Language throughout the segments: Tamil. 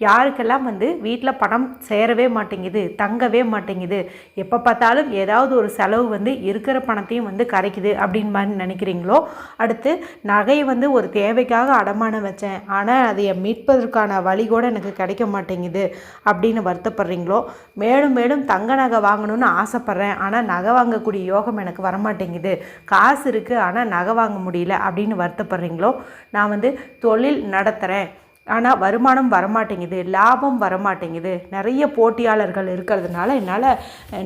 யாருக்கெல்லாம் வந்து வீட்டில் பணம் சேரவே மாட்டேங்குது தங்கவே மாட்டேங்குது எப்போ பார்த்தாலும் ஏதாவது ஒரு செலவு வந்து இருக்கிற பணத்தையும் வந்து கரைக்குது அப்படின்னு மாதிரி நினைக்கிறீங்களோ? அடுத்து நகையை வந்து ஒரு தேவைக்காக அடமானம் வச்சேன் ஆனால் அதை மீட்பதற்கான வழி கூட எனக்கு கிடைக்க மாட்டேங்குது அப்படின்னு வருத்தப்படுறீங்களோ? மேலும் மேலும் தங்க நகை வாங்கணும்னு ஆசைப்பட்றேன் ஆனால் நகை வாங்கக்கூடிய யோகம் எனக்கு வரமாட்டேங்குது காசு இருக்குது ஆனால் நகை வாங்க முடியல அப்படின்னு வருத்தப்படுறீங்களோ? நான் வந்து தொழில் நடத்துகிறேன் ஆனால் வருமானம் வரமாட்டேங்குது லாபம் வரமாட்டேங்குது. நிறைய போட்டியாளர்கள் இருக்கிறதுனால என்னால்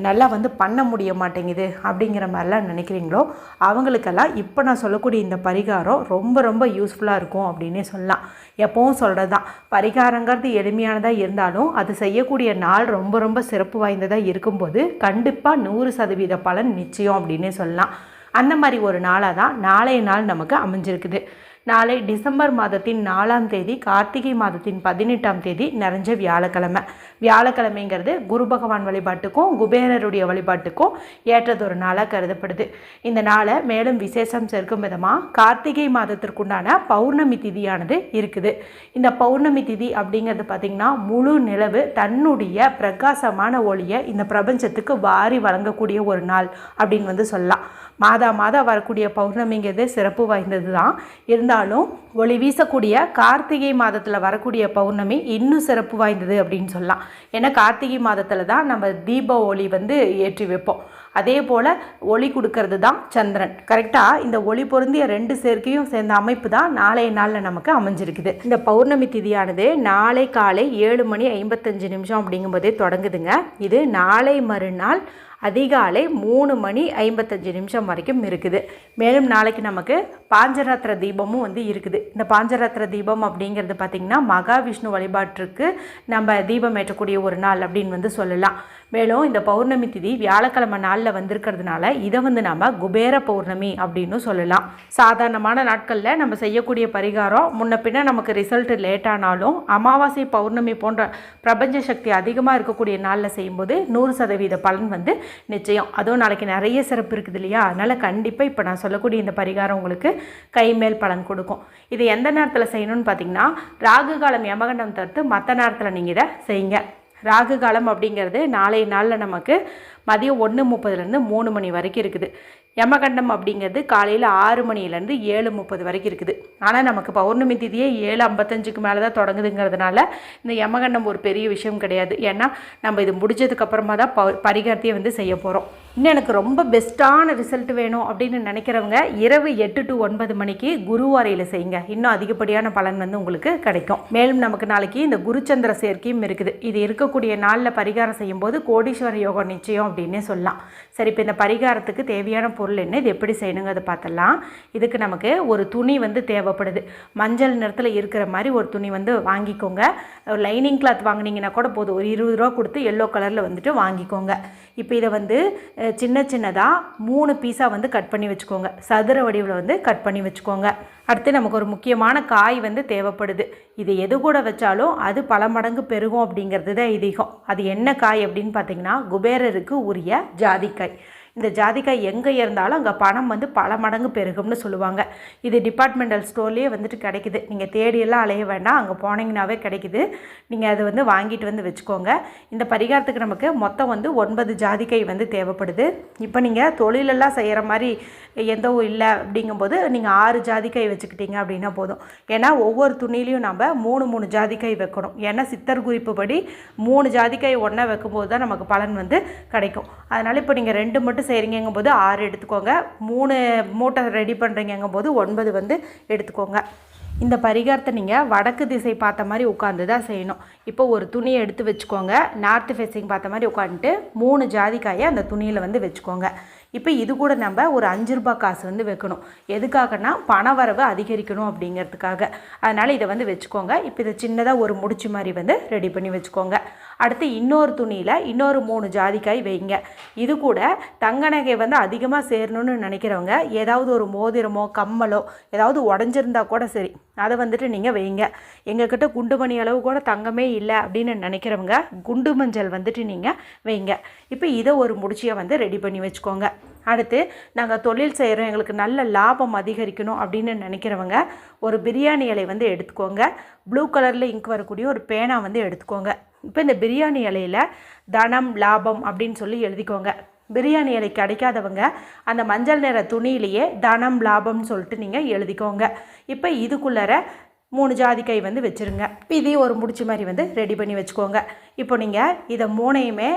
நல்லா வந்து பண்ண முடிய மாட்டேங்குது அப்படிங்கிற மாதிரிலாம் நினைக்கிறீங்களோ? அவங்களுக்கெல்லாம் இப்போ நான் சொல்லக்கூடிய இந்த பரிகாரம் ரொம்ப ரொம்ப யூஸ்ஃபுல்லாக இருக்கும் அப்படின்னே சொல்லலாம். எப்பவும் சொல்கிறது தான் பரிகாரங்கிறது எளிமையானதாக இருந்தாலும் அது செய்யக்கூடிய நாள் ரொம்ப ரொம்ப சிறப்பு வாய்ந்ததாக இருக்கும்போது கண்டிப்பாக நூறு சதவீத பலன் நிச்சயம் அப்படின்னே சொல்லலாம். அந்த மாதிரி ஒரு நாளாக தான் நாளைய நாள் நமக்கு அமைஞ்சிருக்குது. நாளை டிசம்பர் மாதத்தின் நாலாம் தேதி கார்த்திகை மாதத்தின் பதினெட்டாம் தேதி நிறைஞ்ச வியாழக்கிழமை. வியாழக்கிழமைங்கிறது குரு பகவான் வழிபாட்டுக்கும் குபேரருடைய வழிபாட்டுக்கும் ஏற்றதொரு நாளாக கருதப்படுது. இந்த நாளை மேலும் விசேஷம் சேர்க்கும் விதமாக கார்த்திகை மாதத்திற்குண்டான பௌர்ணமி திதியானது இருக்குது. இந்த பௌர்ணமி திதி அப்படிங்கிறது பார்த்திங்கன்னா முழு நிலவு தன்னுடைய பிரகாசமான ஒளியை இந்த பிரபஞ்சத்துக்கு வாரி வழங்கக்கூடிய ஒரு நாள் அப்படின்னு வந்து சொல்லலாம். மாதா மாதம் வரக்கூடிய பௌர்ணமிங்கிறது சிறப்பு வாய்ந்தது தான் இருந்தால் இருந்தாலும் ஒளி வீசக்கூடிய கார்த்திகை மாதத்தில் வரக்கூடிய பௌர்ணமி இன்னும் சிறப்பு வாய்ந்தது அப்படின்னு சொல்லலாம். ஏன்னா கார்த்திகை மாதத்தில் தான் நம்ம தீப ஒளி வந்து ஏற்றி வைப்போம். அதே போல் ஒளி கொடுக்கறது தான் சந்திரன். கரெக்டாக இந்த ஒளி பொருந்திய ரெண்டு சேர்க்கையும் சேர்ந்த அமைப்பு தான் நாளைய நாளில் நமக்கு அமைஞ்சிருக்குது. இந்த பௌர்ணமி திதியானது நாளை காலை ஏழு மணி ஐம்பத்தஞ்சு நிமிஷம் அப்படிங்கும்போதே தொடங்குதுங்க. இது நாளை மறுநாள் அதிகாலை மூணு மணி ஐம்பத்தஞ்சு நிமிஷம் வரைக்கும் இருக்குது. மேலும் நாளைக்கு நமக்கு பாஞ்சராத்திர தீபமும் வந்து இருக்குது. இந்த பாஞ்சராத்திர தீபம் அப்படிங்கிறது பார்த்திங்கன்னா மகாவிஷ்ணு வழிபாட்டிற்கு நம்ம தீபம் ஏற்றக்கூடிய ஒரு நாள் அப்படின்னு வந்து சொல்லலாம். மேலும் இந்த பௌர்ணமி திதி வியாழக்கிழமை நாளில் வந்திருக்கிறதுனால இதை வந்து நம்ம குபேர பௌர்ணமி அப்படின்னு சொல்லலாம். சாதாரணமான நாட்களில் நம்ம செய்யக்கூடிய பரிகாரம் முன்ன பின்ன நமக்கு ரிசல்ட் லேட்டானாலும் அமாவாசை பௌர்ணமி போன்ற பிரபஞ்ச சக்தி அதிகமாக இருக்கக்கூடிய நாளில் செய்யும்போது நூறு சதவீத பலன் வந்து நிச்சயம். அதுவும் நாளைக்கு நிறைய சிறப்பு இருக்குது இல்லையா? அதனால் கண்டிப்பாக இப்போ நான் சொல்லக்கூடிய இந்த பரிகாரம் உங்களுக்கு கைமேல் பலன் கொடுக்கும். இது எந்த நேரத்தில் செய்யணும்னு பார்த்தீங்கன்னா ராகு காலம் யமகண்டம் தவிர்த்து மற்ற நேரத்தில் நீங்கள் இதை செய்யுங்க. ராகு காலம் அப்படிங்கிறது நாளைய நாளில் நமக்கு மதியம் ஒன்று முப்பதுலேருந்து மூணு மணி வரைக்கும் இருக்குது. யமகண்டம் அப்படிங்கிறது காலையில் ஆறு மணிலேருந்து ஏழு முப்பது வரைக்கும் இருக்குது. ஆனால் நமக்கு பௌர்ணமி திதியே ஏழு ஐம்பத்தஞ்சுக்கு மேலே தான் தொடங்குதுங்கிறதுனால இந்த யமகண்டம் ஒரு பெரிய விஷயம் கிடையாது. ஏன்னா நம்ம இது முடிஞ்சதுக்கப்புறமா தான் ப பரிகாரத்தையே வந்து செய்ய போகிறோம் இன்னும் எனக்கு ரொம்ப பெஸ்ட்டான ரிசல்ட் வேணும் அப்படின்னு நினைக்கிறவங்க இரவு எட்டு டு ஒன்பது மணிக்கு குருவாரையில் செய்யுங்க. இன்னும் அதிகப்படியான பலன் வந்து உங்களுக்கு கிடைக்கும். மேலும் நமக்கு நாளைக்கு இந்த குருச்சந்திர சேர்க்கையும் இருக்குது. இது இருக்கக்கூடிய நாளில் பரிகாரம் செய்யும்போது கோடீஸ்வர யோகம் நிச்சயம் அப்படின்னே சொல்லலாம். சரி இப்போ இந்த பரிகாரத்துக்கு தேவையான பொருள் என்ன? இது எப்படி செய்யணுங்கிறத பார்த்தலாம் இதுக்கு நமக்கு ஒரு துணி வந்து தேவைப்படுது. மஞ்சள் நிறத்தில் இருக்கிற மாதிரி ஒரு துணி வந்து வாங்கிக்கோங்க. லைனிங் கிளாத் வாங்கினீங்கன்னா கூட போதும். ஒரு இருபது ரூபா கொடுத்து எல்லோ கலரில் வந்துட்டு வாங்கிக்கோங்க. இப்போ இதை வந்து சின்ன சின்னதாக மூணு பீஸாக வந்து கட் பண்ணி வச்சுக்கோங்க. சதுர வடிவில் வந்து கட் பண்ணி வச்சுக்கோங்க. அடுத்து நமக்கு ஒரு முக்கியமான காய் வந்து தேவைப்படுது. இது எது கூட வச்சாலும் அது பல மடங்கு பெருகும் அப்படிங்கிறது தான் இதிகம் அது என்ன காய் அப்படின்னு பார்த்தீங்கன்னா குபேரருக்கு உரிய ஜாதிக்காய். இந்த ஜாதிக்காய் எங்கே இருந்தாலும் அங்கே பணம் வந்து பல மடங்கு பெருகும்னு சொல்லுவாங்க. இது டிபார்ட்மெண்டல் ஸ்டோர்லேயே வந்துட்டு கிடைக்குது. நீங்கள் தேடியெல்லாம் அலைய வேண்டாம். அங்கே போனீங்கன்னாவே கிடைக்குது. நீங்கள் அதை வந்து வாங்கிட்டு வந்து வச்சுக்கோங்க. இந்த பரிகாரத்துக்கு நமக்கு மொத்தம் வந்து ஒன்பது ஜாதிக்காய் வந்து தேவைப்படுது. இப்போ நீங்கள் தொழிலெல்லாம் செய்கிற மாதிரி எந்த இல்லை அப்படிங்கும்போது நீங்கள் ஆறு ஜாதிக்காய் வச்சுக்கிட்டீங்க அப்படின்னா போதும். ஏன்னா ஒவ்வொரு துணிலையும் நம்ம மூணு மூணு ஜாதிக்காய் வைக்கணும். ஏன்னா சித்தர் குறிப்புப்படி மூணு ஜாதிக்காய் ஒன்றா வைக்கும்போது தான் நமக்கு பலன் வந்து கிடைக்கும். அதனால் இப்போ நீங்கள் ரெண்டு மட்டும் செய்கிறீங்கும் போது ஆறு எடுத்துக்கோங்க. மூணு மூட்டை ரெடி பண்ணுறீங்கும் போது ஒன்பது வந்து எடுத்துக்கோங்க. இந்த பரிகாரத்தை நீங்கள் வடக்கு திசை பார்த்த மாதிரி உட்காந்து தான் செய்யணும். இப்போ ஒரு துணியை எடுத்து வச்சுக்கோங்க. நார்த் ஃபேஸிங் பார்த்த மாதிரி உட்காந்துட்டு மூணு ஜாதிக்காயை அந்த துணியில் வந்து வச்சுக்கோங்க. இப்போ இது கூட நம்ம ஒரு அஞ்சு ரூபாய் காசு வந்து வைக்கணும். எதுக்காகனா பணவரவு அதிகரிக்கணும் அப்படிங்கிறதுக்காக. அதனால் இதை வந்து வச்சுக்கோங்க. இப்போ இதை சின்னதாக ஒரு முடிச்சு மாதிரி வந்து ரெடி பண்ணி வச்சுக்கோங்க. அடுத்து இன்னொரு துணியில் இன்னொரு மூணு ஜாதிக்காய் வைங்க. இது கூட தங்க நகை வந்து அதிகமாக சேரணும்னு நினைக்கிறவங்க ஏதாவது ஒரு மோதிரமோ கம்மலோ ஏதாவது உடஞ்சிருந்தா கூட சரி அதை வந்துட்டு நீங்கள் வைங்க. எங்ககிட்ட குண்டு மணி அளவு கூட தங்கமே இல்லை அப்படின்னு நினைக்கிறவங்க குண்டு மஞ்சள் வந்துட்டு நீங்கள் வைங்க. இப்போ இதை ஒரு முடிச்சியை வந்து ரெடி பண்ணி வச்சுக்கோங்க. அடுத்து நாங்கள் தொழில் செய்கிறோம் எங்களுக்கு நல்ல லாபம் அதிகரிக்கணும் அப்படின்னு நினைக்கிறவங்க ஒரு பிரியாணி இலை வந்து எடுத்துக்கோங்க. ப்ளூ கலரில் இங்க் வரக்கூடிய ஒரு பேனா வந்து எடுத்துக்கோங்க. இப்போ இந்த பிரியாணி இலையில் தனம் லாபம் அப்படின்னு சொல்லி எழுதிக்கோங்க. பிரியாணி இலை கிடைக்காதவங்க அந்த மஞ்சள் நிற துணியிலேயே தனம் லாபம்னு சொல்லிட்டு நீங்கள் எழுதிக்கோங்க. இப்போ இதுக்குள்ளார மூணு ஜாதிக்காய் வந்து வச்சுருங்க. இப்போ இதையும் ஒரு முடிச்சு மாதிரி வந்து ரெடி பண்ணி வச்சுக்கோங்க. இப்போ நீங்கள் இதை மூணையுமே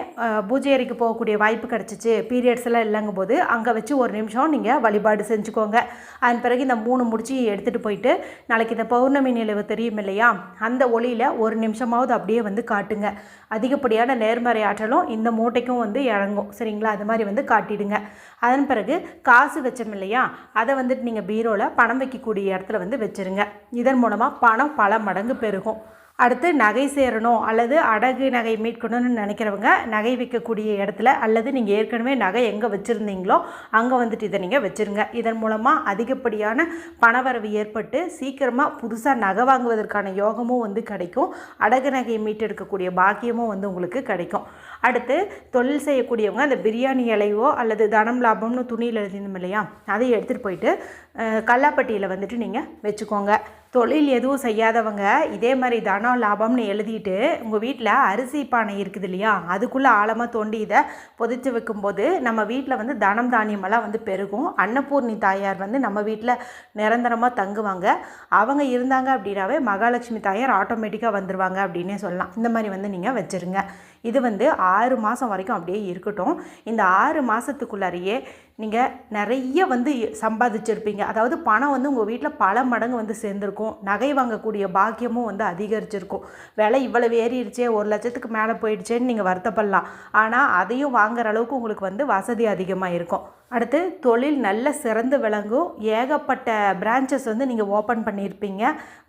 பூஜை அறைக்கு போகக்கூடிய வாய்ப்பு கிடச்சிச்சு. பீரியட்ஸ் எல்லாம் இல்லைங்கும் போது அங்கே வச்சு ஒரு நிமிஷம் நீங்கள் வழிபாடு செஞ்சுக்கோங்க. அதன் பிறகு இந்த மூணு முடிச்சு எடுத்துகிட்டு போயிட்டு நாளைக்கு இந்த பௌர்ணமி நிலவு தெரியும் இல்லையா? அந்த ஒளியில் ஒரு நிமிஷமாவது அப்படியே வந்து காட்டுங்க. அதிகப்படியான நேர்மறை ஆற்றலும் இந்த மூட்டைக்கும் வந்து இறங்கும். சரிங்களா? அது மாதிரி வந்து காட்டிடுங்க. அதன் பிறகு காசு வச்சோம் இல்லையா? அதை வந்துட்டு நீங்கள் பீரோவில் பணம் வைக்கக்கூடிய இடத்துல வந்து வச்சுருங்க. இதன் மூலமாக பணம் பல மடங்கு பெருகும். அடுத்து நகை சேரணும் அல்லது அடகு நகை மீட்கணும்னு நினைக்கிறவங்க நகை விற்கக்கூடிய இடத்துல அல்லது நீங்கள் ஏற்கனவே நகை எங்கே வச்சுருந்தீங்களோ அங்கே வந்துட்டு இதை நீங்கள் வச்சுருங்க. இதன் மூலமாக அதிகப்படியான பணவரவு ஏற்பட்டு சீக்கிரமாக புதுசாக நகை வாங்குவதற்கான யோகமும் வந்து கிடைக்கும். அடகு நகையை மீட்டெடுக்கக்கூடிய பாக்கியமும் வந்து உங்களுக்கு கிடைக்கும். அடுத்து தொழில் செய்யக்கூடியவங்க அந்த பிரியாணி இலையோ அல்லது தனம் லாபம்னு துணியில் எழுதினோம் இல்லையா? அதை எடுத்துகிட்டு போயிட்டு கல்லாப்பட்டியில் வந்துட்டு நீங்கள் வச்சுக்கோங்க. தொழில் எதுவும் செய்யாதவங்க இதே மாதிரி தனம் லாபம்னு எழுதிட்டு உங்கள் வீட்டில் அரிசி பானை இருக்குது இல்லையா? அதுக்குள்ளே ஆழமாக தோண்டி இதை புதைச்சி வைக்கும்போது நம்ம வீட்டில் வந்து தனம் தானியமெல்லாம் வந்து பெருகும். அன்னபூர்ணி தாயார் வந்து நம்ம வீட்டில் நிரந்தரமாக தங்குவாங்க. அவங்க இருந்தாங்க அப்படின்னாவே மகாலட்சுமி தாயார் ஆட்டோமேட்டிக்காக வந்துடுவாங்க அப்படின்னே சொல்லலாம். இந்த மாதிரி வந்து நீங்கள் வச்சுருங்க. இது வந்து ஆறு மாதம் வரைக்கும் அப்படியே இருக்கட்டும். இந்த ஆறு மாதத்துக்குள்ளாரையே நீங்கள் நிறைய வந்து சம்பாதிச்சிருப்பீங்க. அதாவது பணம் வந்து உங்கள் வீட்டில் பல மடங்கு வந்து சேர்ந்துருக்கும். நகை வாங்கக்கூடிய பாக்கியமும் வந்து அதிகரிச்சிருக்கும். விலை இவ்வளவு ஏறிடுச்சே ஒரு லட்சத்துக்கு மேலே போயிடுச்சேன்னு நீங்கள் வருத்தப்படலாம். ஆனால் அதையும் வாங்குற அளவுக்கு உங்களுக்கு வந்து வசதி அதிகமாக இருக்கும். அடுத்து தொழில் நல்ல சிறந்து விளங்கும். ஏகப்பட்ட பிரான்ச்சஸ் வந்து நீங்கள் ஓப்பன் பண்ணியிருப்பீங்க.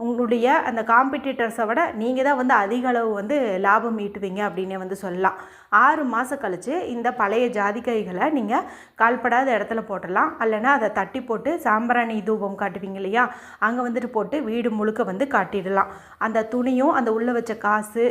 உங்களுடைய அந்த காம்படிட்டர்ஸை விட நீங்கள் தான் வந்து அதிக அளவு வந்து லாபம் ஈட்டுவீங்க அப்படின்னே வந்து வந்து சொல்லலாம். ஆறு மாதம் கழித்து இந்த பழைய ஜாதிக்காய்களை நீங்கள் கால்படாத இடத்துல போட்டலாம் அல்லைனா அதை தட்டி போட்டு சாம்பிராணி தூபம் காட்டுவீங்க இல்லையா? அங்கே வந்துட்டு போட்டு வீடு முழுக்க வந்து காட்டிடலாம். அந்த துணியும் அந்த உள்ளே வச்ச காசு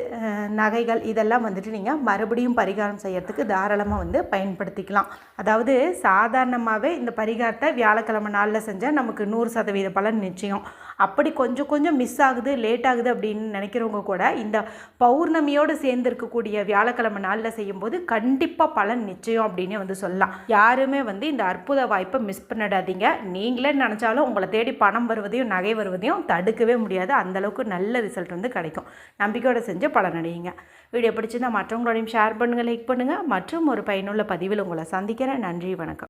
நகைகள் இதெல்லாம் வந்துட்டு நீங்கள் மறுபடியும் பரிகாரம் செய்யறதுக்கு தாராளமாக வந்து பயன்படுத்திக்கலாம். அதாவது சாதாரணமாகவே இந்த பரிகாரத்தை வியாழக்கிழமை நாளில் செஞ்சால் நமக்கு நூறு சதவீத பலன் நிச்சயம். அப்படி கொஞ்சம் கொஞ்சம் மிஸ் ஆகுது லேட் ஆகுது அப்படின்னு நினைக்கிறவங்க கூட இந்த பௌர்ணமியோடு சேர்ந்து இருக்கக்கூடிய வியாழக்கிழமை நாளில் செய்யும்போது கண்டிப்பாக பலன் நிச்சயம் அப்படின்னு வந்து சொல்லலாம். யாருமே வந்து இந்த அற்புத வாய்ப்பை மிஸ் பண்ணிடாதீங்க நீங்களே நினச்சாலும் உங்களை தேடி பணம் வருவதையும் நகை வருவதையும் தடுக்கவே முடியாது. அந்தளவுக்கு நல்ல ரிசல்ட் வந்து கிடைக்கும். நம்பிக்கையோடு செஞ்சு பலனடையுங்க வீடியோ பிடிச்சிருந்தால் மற்றவங்களோடையும் ஷேர் பண்ணுங்கள் லைக் பண்ணுங்கள் மற்றும் ஒரு பயனுள்ள பதிவில் உங்களை சந்திக்கிறேன். நன்றி வணக்கம்.